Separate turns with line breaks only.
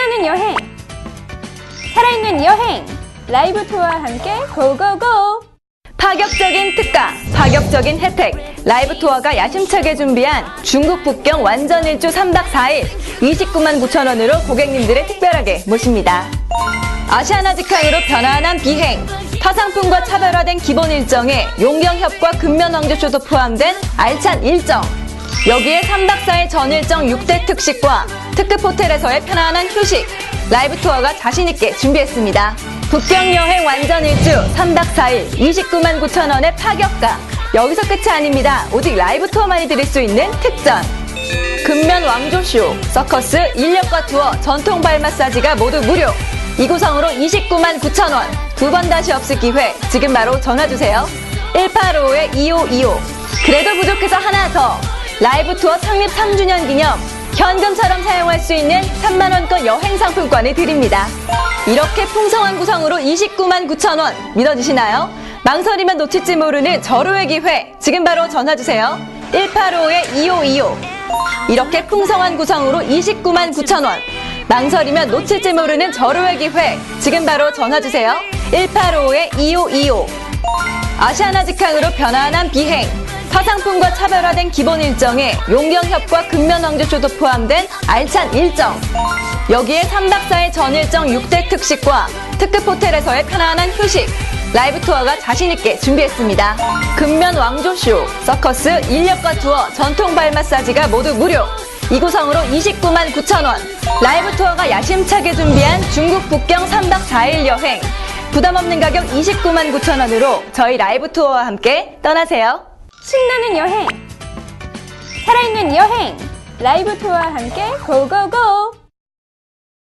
신나는 여행! 살아있는 여행! 라이브 투어와 함께 고고고!
파격적인 특가, 파격적인 혜택, 라이브 투어가 야심차게 준비한 중국 북경 완전 일주 3박 4일 29만 9천 원으로 고객님들을 특별하게 모십니다. 아시아나 직항으로 편안한 비행, 타상품과 차별화된 기본 일정에 용경협과 근면왕조쇼도 포함된 알찬 일정, 여기에 3박 4일 전 일정 6대 특식과 특급 호텔에서의 편안한 휴식, 라이브 투어가 자신있게 준비했습니다. 북경 여행 완전 일주 3박 4일 29만 9천 원의 파격가. 여기서 끝이 아닙니다. 오직 라이브 투어만이 드릴 수 있는 특전. 근면 왕조쇼, 서커스, 인력과 투어, 전통 발 마사지가 모두 무료. 이 구성으로 29만 9천 원. 두 번 다시 없을 기회. 지금 바로 전화주세요. 185-2525. 그래도 부족해서 하나 더. 라이브 투어 창립 3주년 기념. 현금처럼 사용할 수 있는 3만 원권 여행 상품권을 드립니다. 이렇게 풍성한 구성으로 29만 9천 원. 믿어지시나요? 망설이면 놓칠지 모르는 절호의 기회. 지금 바로 전화 주세요. 185-2525. 이렇게 풍성한 구성으로 29만 9천 원. 망설이면 놓칠지 모르는 절호의 기회. 지금 바로 전화 주세요. 185-2525. 아시아나 직항으로 편안한 비행. 타상품과 차별화된 기본 일정에 용경협과 근면왕조쇼도 포함된 알찬 일정. 여기에 3박 4일 전 일정 6대 특식과 특급 호텔에서의 편안한 휴식. 라이브 투어가 자신있게 준비했습니다. 근면 왕조쇼, 서커스, 인력과 투어, 전통 발 마사지가 모두 무료. 이 구성으로 29만 9천 원. 라이브 투어가 야심차게 준비한 중국 북경 3박 4일 여행. 부담 없는 가격 29만 9천 원으로 저희 라이브 투어와 함께 떠나세요.
신나는 여행! 살아있는 여행! 라이브 투어와 함께 고고고!